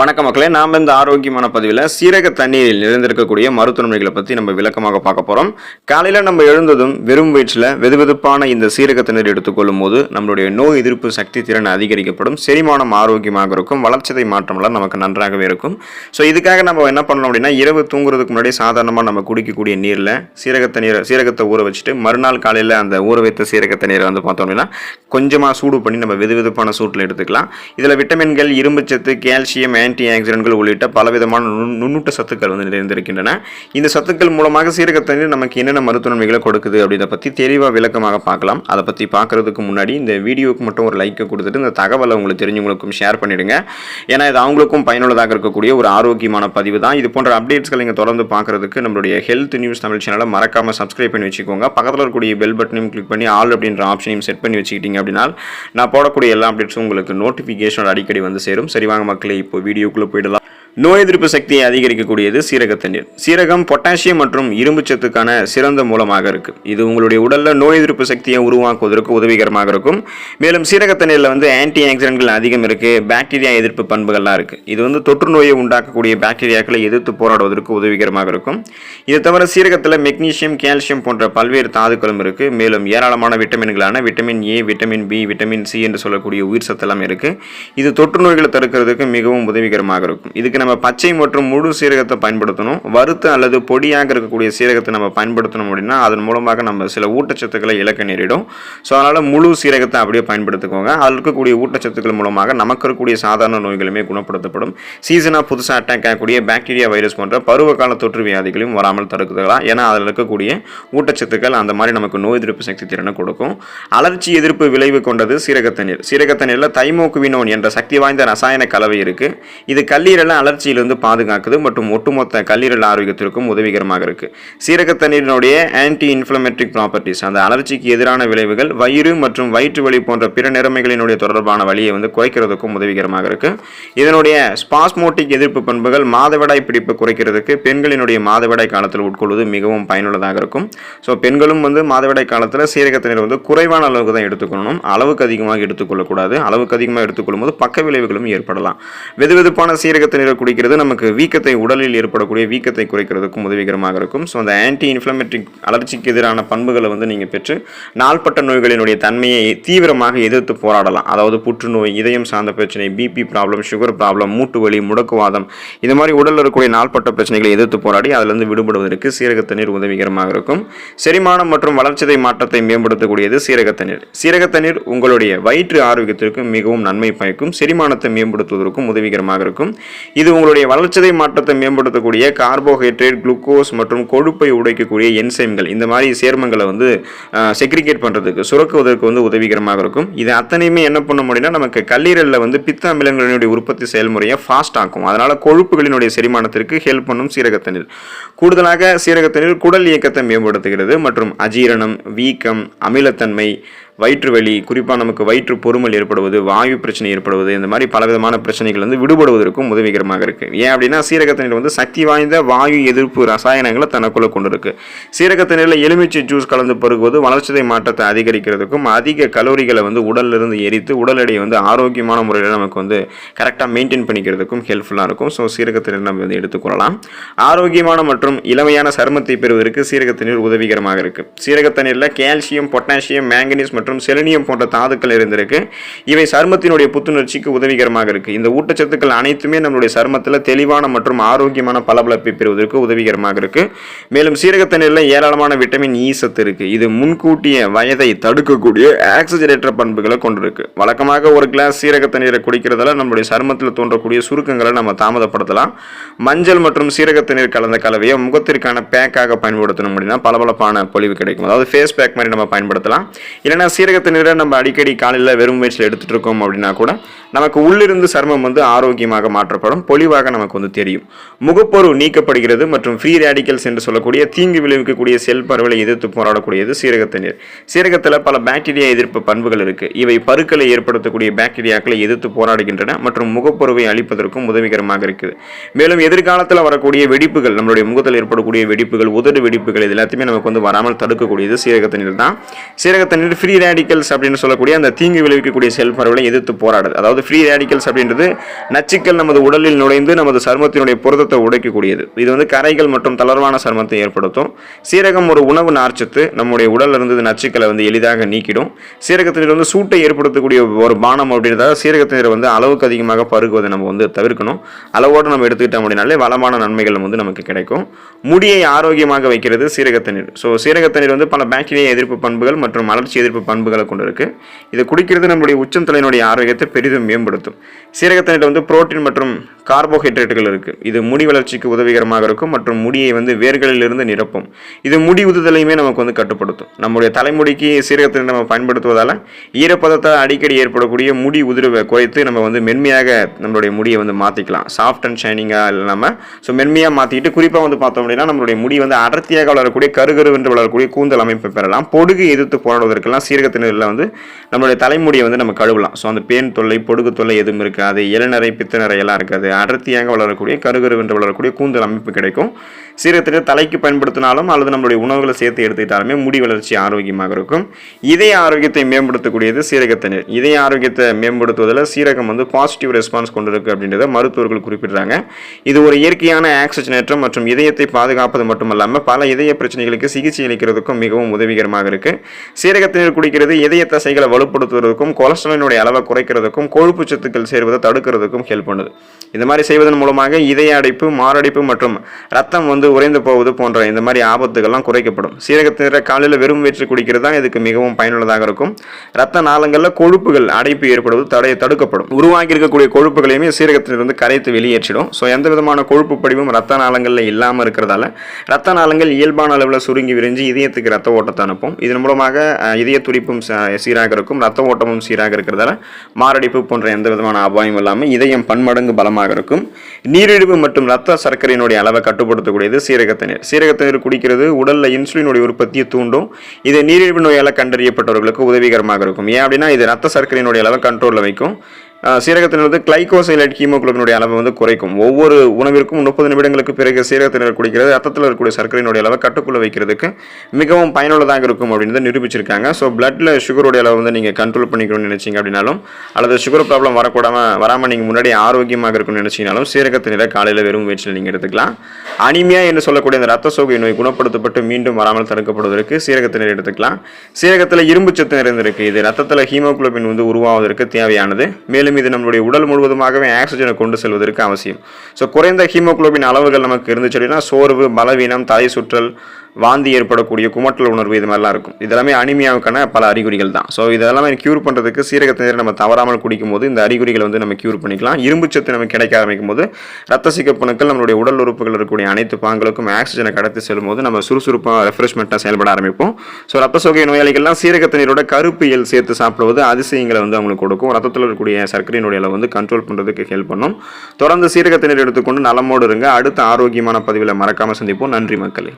வணக்க மக்களே நாம் இந்த ஆரோக்கியமான பதிவில் சீரக தண்ணீரில் நிறைந்திருக்கக்கூடிய மருத்துவமனைகளை பற்றி நம்ம விளக்கமாக பார்க்க போகிறோம் காலையில் நம்ம எழுந்ததும் வெறும் வயிற்றில் வெதுவெதுப்பான இந்த சீரக தண்ணீர் எடுத்துக்கொள்ளும் போது நம்மளுடைய நோய் எதிர்ப்பு சக்தி திறன் அதிகரிக்கப்படும் செரிமானம் ஆரோக்கியமாக இருக்கும் வளர்ச்சிதை மாற்றம்லாம் நமக்கு நன்றாகவே இருக்கும். ஸோ இதுக்காக நம்ம என்ன பண்ணணும் அப்படின்னா இரவு தூங்குறதுக்கு முன்னாடி சாதாரணமாக நம்ம குடிக்கக்கூடிய நீரில் சீரக தண்ணீர் சீரகத்தை ஊற வச்சுட்டு மறுநாள் காலையில் அந்த ஊற வைத்த சீரக தண்ணீரை வந்து பார்த்தோம் அப்படின்னா கொஞ்சமாக சூடு பண்ணி நம்ம வெதுவெதுப்பான சூட்டில் எடுத்துக்கலாம். இதில் விட்டமின்கள் இரும்புச்சத்து கால்சியம் ஆன்டி ஆக்சிடென்ட்கள் உள்ளிட்ட பலவிதமான நுண்ணூட்ட சத்துக்கள் வந்து நிறைந்திருக்கின்றன. இந்த சத்துக்கள் மூலமாக சீரக தண்ணீர் நமக்கு என்னென்ன மருத்துவ நன்மைகளை கொடுக்குது அப்படின்றத பற்றி தெளிவாக விளக்கமாக பார்க்கலாம். அதை பற்றி பார்க்கறதுக்கு முன்னாடி இந்த வீடியோவுக்கு மட்டும் ஒரு லைக்கை கொடுத்துட்டு இந்த தகவலை உங்களுக்கு தெரிஞ்சவங்களுக்கும் ஷேர் பண்ணிவிடுங்க ஏன்னா இது அவங்களுக்கும் பயனுள்ளதாக இருக்கக்கூடிய ஒரு ஆரோக்கியமான பதிவு தான். இது போன்ற அப்டேட்ஸ்களை நீங்கள் தொடர்ந்து பார்க்குறதுக்கு நம்மளுடைய ஹெல்த் நியூஸ் தமிழ் சேனலை மறக்காமல் சப்ஸ்கிரைப் பண்ணி வச்சுக்கோங்க. பக்கத்தில் இருக்கக்கூடிய பெல் பட்டனையும் கிளிக் பண்ணி ஆல் அப்படின்ற ஆப்ஷனையும் செட் பண்ணி வச்சுக்கிட்டீங்க அப்படின்னா நான் போடக்கூடிய எல்லா அப்டேட்ஸும் உங்களுக்கு நோட்டிஃபிகேஷன் அடிக்கடி வந்து சேரும். சரி வாங்க மக்களே இப்போ வீடியோக்குள்ளே போயிடலாம். நோய் எதிர்ப்பு சக்தியை அதிகரிக்கக்கூடியது சீரக தண்ணீர் சீரகம் பொட்டாசியம் மற்றும் இரும்பு சத்துக்கான சிறந்த மூலமாக இருக்கு. இது உங்களுடைய உடல்ல நோய் எதிர்ப்பு சக்தியை உருவாக்குவதற்கு உதவிகரமாக இருக்கும். மேலும் சீரக தண்ணீரில் வந்து ஆன்டி ஆக்சிடென்ட்கள் அதிகம் இருக்கு. பாக்டீரியா எதிர்ப்பு பண்புகள்லாம் இருக்கு. இது வந்து தொற்று நோயை உண்டாக்கக்கூடிய பாக்டீரியாக்களை எதிர்த்து போராடுவதற்கு உதவிகரமாக இருக்கும். இது தவிர சீரகத்தில் மெக்னீசியம் கால்சியம் போன்ற பல்வேறு தாதுக்களும் இருக்கு. மேலும் ஏராளமான விட்டமின்களான vitamin A vitamin B vitamin C என்று சொல்லக்கூடிய உயிர் சத்தெல்லாம் இருக்கு. இது தொற்று நோய்களை தடுக்கிறதுக்கு மிகவும் உதவிகரமாக இருக்கும். இதுக்கு நம்ம பச்சை மற்றும் முழு சீரகத்தை பயன்படுத்தணும். வறுத்து அல்லது பொடியாக இருக்கக்கூடிய சீரகத்தை நம்ம பயன்படுத்தணும் அப்படின்னா அதன் மூலமாக நம்ம சில ஊட்டச்சத்துக்களை இழக்க நேரிடும். ஸோ அதனால் முழு சீரகத்தை அப்படியே பயன்படுத்திக்கோங்க. அதில் இருக்கக்கூடிய ஊட்டச்சத்துக்கள் மூலமாக நமக்கு இருக்கக்கூடிய சாதாரண நோய்களுமே குணப்படுத்தப்படும். சீசனாக புதுசாக அட்டாக் ஆகக்கூடிய பாக்டீரியா வைரஸ் போன்ற பருவகால தொற்று வியாதிகளையும் வராமல் தடுக்குதலாம் ஏன்னா அதில் இருக்கக்கூடிய ஊட்டச்சத்துக்கள் அந்த மாதிரி நமக்கு நோய் எதிர்ப்பு சக்தி திறனை கொடுக்கும். அலர்ச்சி எதிர்ப்பு விளைவு கொண்டது சீரகத்தண்ணீர் சீரகத்தண்ணீரில் தைமோக்குவினோன் என்ற சக்தி வாய்ந்த ரசாயன கலவை இருக்கு. இது கல்லீரலை வளர்ச்சியிலிருந்து பாதுகாக்குது மற்றும் ஒட்டுமொத்த கல்லீரல் ஆரோக்கியத்திற்கும் உதவிகரமாக இருக்கு. சீரக தண்ணீரினுடைய ஆன்டி இன்ஃப்ளமேட்ரிக் ப்ராப்பர்ட்டிஸ் அந்த அலர்ச்சிக்கு எதிரான விளைவுகள் வயிறு மற்றும் வயிற்று வலி போன்ற பிற நிலைமைகளினுடைய தொடர்பான வழியை வந்து குறைக்கிறதுக்கும் உதவிகரமாக இருக்கு. இதனுடைய ஸ்பாஸ்மோட்டிக் எதிர்ப்பு பண்புகள் மாதவிடாய் பிடிப்பு குறைக்கிறதுக்கு பெண்களினுடைய மாதவிடாய் காலத்தில் உட்கொள்வது மிகவும் பயனுள்ளதாக இருக்கும். ஸோ பெண்களும் வந்து மாதவிடாய் காலத்தில் சீரக தண்ணீர் வந்து குறைவான அளவுக்கு தான் எடுத்துக்கணும் அளவுக்கு அதிகமாக எடுத்துக்கொள்ளக்கூடாது. அளவுக்கு அதிகமாக எடுத்துக்கொள்ளும் போது பக்க விளைவுகளும் ஏற்படலாம். வெதுவெதுப்பான சீரக தண்ணீரை குடிக்கிறது நமக்கு வீக்கத்தை உடலில் ஏற்படக்கூடிய வீக்கத்தை குறைக்கிறதுக்கும் உதவிகரமாக இருக்கும். ஸோ அந்த ஆன்டி இன்ஃப்ளமேட்ரிக் அலர்ச்சிக்கு எதிரான பண்புகளை வந்து நீங்கள் பெற்று நாள்பட்ட நோய்களினுடைய தன்மையை தீவிரமாக எதிர்த்து போராடலாம். அதாவது புற்றுநோய் இதயம் சார்ந்த பிரச்சனை பிபி ப்ராப்ளம் சுகர் ப்ராப்ளம் மூட்டு வலி முடக்குவாதம் இது மாதிரி உடலில் இருக்கக்கூடிய நாள்பட்ட பிரச்சனைகளை எதிர்த்து போராடி அதிலிருந்து விடுபடுவதற்கு சீரக தண்ணீர் உதவிகரமாக இருக்கும். செரிமானம் மற்றும் வளர்ச்சிதை மாற்றத்தை மேம்படுத்தக்கூடியது சீரக தண்ணீர். சீரக தண்ணீர் உங்களுடைய வயிற்று ஆரோக்கியத்திற்கும் மிகவும் நன்மை பயக்கும். செரிமானத்தை மேம்படுத்துவதற்கும் உதவிகரமாக இருக்கும். இது உங்களுடைய வளர்ச்சிதை மாற்றத்தை மேம்படுத்தக்கூடிய கார்போஹைட்ரேட் குளுக்கோஸ் மற்றும் கொழுப்பை உடைக்கக்கூடிய என்சைம்கள் இந்த மாதிரி சேர்மங்களை வந்து செக்ரிகேட் பண்ணுறதுக்கு சுரக்குவதற்கு வந்து உதவிகரமாக இருக்கும். இது அத்தனையுமே என்ன பண்ண முடியும்னா நமக்கு கல்லீரலில் வந்து பித்த அமிலங்களினுடைய உற்பத்தி செயல்முறையை ஃபாஸ்ட் ஆக்கும். அதனால் கொழுப்புகளினுடைய செரிமானத்திற்கு ஹெல்ப் பண்ணும் சீரகத்தண்ணீர் கூடுதலாக சீரகத்தண்ணீர் குடல் இயக்கத்தை மேம்படுத்துகிறது மற்றும் அஜீரணம் வீக்கம் அமிலத்தன்மை வயிற்று வலி குறிப்பாக நமக்கு வயிற்று பொறுமல் ஏற்படுவது வாயு பிரச்சனை ஏற்படுவது இந்த மாதிரி பலவிதமான பிரச்சனைகள் வந்து விடுபடுவதற்கும் உதவிகரமாக இருக்குது ஏன் அப்படின்னா சீரக வந்து சக்தி வாய்ந்த வாயு எதிர்ப்பு ரசாயனங்களை தனக்குள்ள கொண்டு இருக்குது சீரக எலுமிச்சை ஜூஸ் கலந்து பருகுவது வளர்ச்சிதை மாற்றத்தை அதிகரிக்கிறதுக்கும் அதிக கலோரிகளை வந்து உடலிலிருந்து எரித்து உடல் எடையை வந்து ஆரோக்கியமான முறையில் நமக்கு வந்து கரெக்டாக மெயின்டைன் பண்ணிக்கிறதுக்கும் ஹெல்ப்ஃபுல்லாக இருக்கும். ஸோ சீரக நம்ம வந்து எடுத்துக்கொள்ளலாம் ஆரோக்கியமான மற்றும் இளமையான சருமத்தை பெறுவதற்கு சீரக உதவிகரமாக இருக்குது சீரக கால்சியம் பொட்டாசியம் மேங்கனீஸ் மற்றும் செலினியம் போன்ற தாதுக்கள் இருந்திருக்கு. இவை சருமத்தினுடைய புத்துணர்ச்சிக்கு உதவிகரமாக இருக்கு. இந்த ஊட்டச்சத்துக்கள் அனைத்துமே நம்மளுடைய சருமத்தில் தெளிவான மற்றும் ஆரோக்கியமான பளபளப்பை பெறுவதற்கு உதவிகரமாக இருக்குது மேலும் சீரக தண்ணீரில் ஏராளமான விட்டமின் இ சத்து இருக்குது இது முன்கூட்டிய வயதை தடுக்கக்கூடிய ஆக்சிஜனேற்ற பண்புகளை கொண்டிருக்கு. வழக்கமாக ஒரு கிளாஸ் சீரக தண்ணீரை குடிக்கிறதால நம்மளுடைய சருமத்தில் தோன்றக்கூடிய சுருக்கங்களை நம்ம தாமதப்படுத்தலாம். மஞ்சள் மற்றும் சீரக தண்ணீர் கலந்த கலவையை முகத்திற்கான பேக்காக பயன்படுத்தணும் அப்படின்னா பளபளப்பான பொலிவு கிடைக்கும். அதாவது ஃபேஸ் பேக் மாதிரி நம்ம பயன்படுத்தலாம். இல்லைன்னா சீரகத்தை நம்ம அடிக்கடி காலையில் வெறும் வயிற்றில் எடுத்துகிட்டு இருக்கோம் அப்படின்னா கூட நமக்கு உள்ளிருந்து சருமம் வந்து ஆரோக்கியமாக மாற்றப்படும். பொலிவாக நமக்கு வந்து தெரியும். முகப்பொருள் நீக்கப்படுகிறது மற்றும் ஃப்ரீ ரேடிக்கல்ஸ் என்று சொல்லக்கூடிய தீங்கு விளைவிக்கக்கூடிய செல் பரவலை எதிர்த்து போராடக்கூடியது சீரகத்த நீர். சீரகத்தில் பல பாக்டீரியா எதிர்ப்பு பண்புகள் இருக்கு. இவை பருக்களை ஏற்படுத்தக்கூடிய பாக்டீரியாக்களை எதிர்த்து போராடுகின்றன மற்றும் முகப்பொருவை அளிப்பதற்கும் உதவிகரமாக இருக்குது. மேலும் எதிர்காலத்தில் வரக்கூடிய வெடிப்புகள் நம்மளுடைய முகத்தில் ஏற்படக்கூடிய வெடிப்புகள் உதடு வெடிப்புகள் இது எல்லாத்தையுமே நமக்கு வந்து வராமல் தடுக்கக்கூடியது சீரகத்தனர் தான் சீரகத்தனர் ஃப்ரீ ரேடிக்கல்ஸ் அப்படின்னு சொல்லக்கூடிய அந்த தீங்கு விளைவிக்கக்கூடிய செல் எதிர்த்து போராடுது. அதாவது ஃப்ரீ ரேடிக்கல்ஸ் அப்படின்றது நச்சுக்கள் நமது உடலில் நுழைந்து நமது சருமத்தினுடைய புரதத்தை உடைக்கக்கூடியது. இது வந்து கரைகள் மற்றும் தளர்வான சருமத்தை ஏற்படுத்தும். சீரகம் ஒரு உணவு நார்ச்சத்து. நம்முடைய உடலில் இருந்து நச்சுக்களை வந்து எளிதாக நீக்கிடும். சீரகத்தினர் வந்து சூட்டை ஏற்படுத்தக்கூடிய ஒரு பானம் அப்படின்றத சீரகத்தினர் வந்து அளவுக்கு அதிகமாக பருகுவதை நம்ம வந்து தவிர்க்கணும். அளவோடு நம்ம எடுத்துக்கிட்டோம் அப்படின்னாலே வளமான நன்மைகள் வந்து நமக்கு கிடைக்கும். முடியை ஆரோக்கியமாக வைக்கிறது சீரகத்தண்ணீர். ஸோ சீரகத்தண்ணீர் வந்து பல பாக்டீரியா எதிர்ப்பு பண்புகள் மற்றும் வளர்ச்சி எதிர்ப்பு பண்புகளை கொண்டு இருக்கு இது குடிக்கிறது நம்முடைய உச்சந்தலையினுடைய ஆரோக்கியத்தை பெரிதும் மேம்படுத்தும். சீரகத்தண்ணீர் வந்து புரோட்டீன் மற்றும் கார்போஹைட்ரேட்டுகள் இருக்குது இது முடி வளர்ச்சிக்கு உதவிகரமாக இருக்கும் மற்றும் முடியை வந்து வேர்களிலிருந்து நிரப்பும். இது முடி உதுதலையுமே நமக்கு வந்து கட்டுப்படுத்தும். நம்முடைய தலைமுடிக்கு சீரகத்தை நம்ம பயன்படுத்துவதால் ஈரப்பதத்தை அடிக்கடி ஏற்படக்கூடிய முடி உதிர்வை குறைத்து நம்ம வந்து மென்மையாக நம்மளுடைய முடியை வந்து மாற்றிக்கலாம் சாஃப்ட் அண்ட் ஷைனிங்காக இல்லாமல் ஸோ மென்மையாக மாற்றிட்டு குறிப்பாக வந்து பார்த்தோம் அப்படின்னா நம்மளுடைய முடி வந்து அடர்த்தியாக வளரக்கூடிய கருகரு என்று வளரக்கூடிய கூந்தல் அமைப்பை பெறலாம். பொடுகு எதிர்த்து போராடுவதற்கெல்லாம் சீரகத்தினரில் வந்து நம்மளுடைய தலைமுடியை வந்து நம்ம கழுவலாம். ஸோ அந்த பேன் தொல்லை பொடுகு தொல்லை எதுவும் இருக்காது. இளநரை பித்தநரை எல்லாம் இருக்காது. அடர்த்தியாக வளரக்கூடிய கருகருவென்று வளரக்கூடிய கூந்தல் அமைப்பு கிடைக்கும். சீரகத்தினர் தலைக்கு பயன்படுத்தினாலும் அல்லது நம்மளுடைய உணவுகளை சேர்த்து எடுத்துக்கிட்டாலுமே முடி வளர்ச்சி ஆரோக்கியமாக இருக்கும். இதய ஆரோக்கியத்தை மேம்படுத்தக்கூடியது சீரகத்தண்ணீர் இதய ஆரோக்கியத்தை மேம்படுத்துவதில் சீரகம் வந்து பாசிட்டிவ் ரெஸ்பான்ஸ் கொண்டுருக்கு அப்படின்றத மருத்துவர்கள் குறிப்பிடுறாங்க. இது ஒரு இயற்கையான ஆக்சிஜனேற்றம் மற்றும் இதயத்தை பாதுகாப்பது மட்டுமல்லாமல் பல இதய பிரச்சனைகளுக்கு சிகிச்சை அளிக்கிறதுக்கும் மிகவும் உதவிகரமாக இருக்கு. சீரகத்தினர் குடிக்கிறது இதய தசைகளை வலுப்படுத்துவதற்கும் கொலஸ்ட்ராலினுடைய அளவை குறைக்கிறதுக்கும் கொழுப்பு சத்துக்கள் சேர்வதை தடுக்கிறதுக்கும் ஹெல்ப் பண்ணுது. இந்த மாதிரி செய்வதன் மூலமாக இதய அடைப்பு மாரடைப்பு மற்றும் ரத்தம் வந்து உறைந்து போவது போன்ற இந்த மாதிரி ஆபத்துகள்லாம் குறைக்கப்படும். சீரகத்தினரை காலையில் வெறும் வயிற்று குடிக்கிறது தான் இதுக்கு மிகவும் பயனுள்ளதாக இருக்கும். ரத்த நாளங்களில் கொழுப்புகள் அடைப்பு ஏற்படுவது தடை தடுக்கப்படும். உருவாகி இருக்கக்கூடிய கொழுப்புகளையுமே சீரகத்திலிருந்து வந்து கரைத்து வெளியேற்றிடும். ஸோ எந்த விதமான கொழுப்பு படிவும் ரத்த நாளங்களில் இல்லாமல் இருக்கிறதால ரத்த நாளங்கள் இயல்பான அளவில் சுருங்கி விரிஞ்சு இதயத்துக்கு ரத்த ஓட்டத்தை அனுப்பும். இதன் மூலமாக இதய துடிப்பும் ச- சீராக இருக்கும். ரத்த ஓட்டமும் சீராக இருக்கிறதால மாரடைப்பு போன்ற எந்த விதமான அபாயம் இல்லாமல் இதயம் பன்மடங்கு பலமாக இருக்கும். நீரிழிவு மற்றும் ரத்த சர்க்கரையினுடைய அளவை கட்டுப்படுத்தக்கூடியது சீரகத்த நீர் குடிக்கிறது உடலில் இன்சுலினுடைய உற்பத்தியை தூண்டும். இது நீரிழிவு நோயால் கண்டறியப்பட்டவர்களுக்கு உதவிகரமாக இருக்கும். ஏன் அப்படின்னா இது ரத்த சர்க்கரையினுடைய அளவை கண்ட்ரோலில் வைக்கும். ஆஹ் சீரகத்தினர் வந்து கிளைகோசைலைட் ஹீமோகுளோபினுடைய அளவை வந்து குறைக்கும். ஒவ்வொரு உணவிற்கும் முப்பது நிமிடங்களுக்கு பிறகு சீரகத்தினர் குடிக்கிறது. ரத்தத்தில் இருக்கக்கூடிய சர்க்கரையினுடைய அளவை கட்டுக்குள்ள வைக்கிறதுக்கு மிகவும் பயனுள்ளதாக இருக்கும் அப்படின்னு நிரூபிச்சிருக்காங்க. ஸோ பிளட்டில் சுகருடைய அளவு வந்து நீங்கள் கண்ட்ரோல் பண்ணிக்கணும்னு நினைச்சீங்க அப்படின்னாலும் அல்லது சுகர் ப்ராப்ளம் வரக்கூடாம வராமல் நீங்கள் முன்னாடி ஆரோக்கியமாக இருக்கணும்னு நினைச்சீங்கனாலும் சீரகத்தினரை காலையில் வெறும் வயிற்றில் நீங்கள் எடுத்துக்கலாம். அனிமியா என்று சொல்லக்கூடிய இந்த ரத்த சோகை நோய் குணப்படுத்தப்பட்டு மீண்டும் வராமல் தடுக்கப்படுவதற்கு சீரகத்தினர் எடுத்துக்கலாம். சீரகத்தில் இரும்பு சத்து நிறைந்திருக்கு. இது ரத்தத்தில் ஹீமோகுளோபின் வந்து உருவாவதற்கு தேவையானது. மேலும் இது நம்மளுடைய உடல் முழுவதுமாகவே ஆக்சிஜனை கொண்டு செல்வதற்கு அவசியம். ஸோ குறைந்த ஹீமோகுளோபின் அளவுகள் நமக்கு இருந்துச்சு அப்படின்னா சோர்வு பலவீனம் தலை சுற்றல் வாந்தி ஏற்படக்கூடிய குமட்டல் உணர்வு இது மாதிரிலாம் இருக்கும். இதெல்லாமே அனிமியாவுக்கான பல அறிகுறிகள் தான் ஸோ இதெல்லாமே க்யூர் பண்ணுறதுக்கு சீரகத்தை நம்ம தவறாமல் குடிக்கும்போது இந்த அறிகுறிகளை வந்து நம்ம க்யூர் பண்ணிக்கலாம். இரும்பு சத்து நமக்கு கிடைக்க ஆரம்பிக்கும் போது ரத்த சிகப்பணுக்கள் நம்மளுடைய உடல் உறுப்புகள் இருக்கக்கூடிய அனைத்து பாங்களுக்கும் ஆக்சிஜனை கடத்தி செல்லும்போது நம்ம சுறுசுறுப்பாக ரெஃப்ரெஷ்மெண்ட்டாக செயல்பட ஆரம்பிப்போம். ஸோ ரத்த சோகை நோயாளிகள்லாம் சீரகத்தண்ணீரோட கருப்பியல் சேர்த்து சாப்பிடுவது அதிசயங்களை வந்து அவங்களுக்கு கொடுக்கும். ரத்தத்தில் இருக்கக்கூடிய சர்க்கரையினுடைய அளவு வந்து கண்ட்ரோல் பண்ணுறதுக்கு ஹெல்ப் பண்ணும். தொடர்ந்து சீரகத்தினர் எடுத்துக்கொண்டு நலமோடு இருங்க. அடுத்த ஆரோக்கியமான பதிவில் மறக்காமல் சந்திப்போம். நன்றி மக்களே.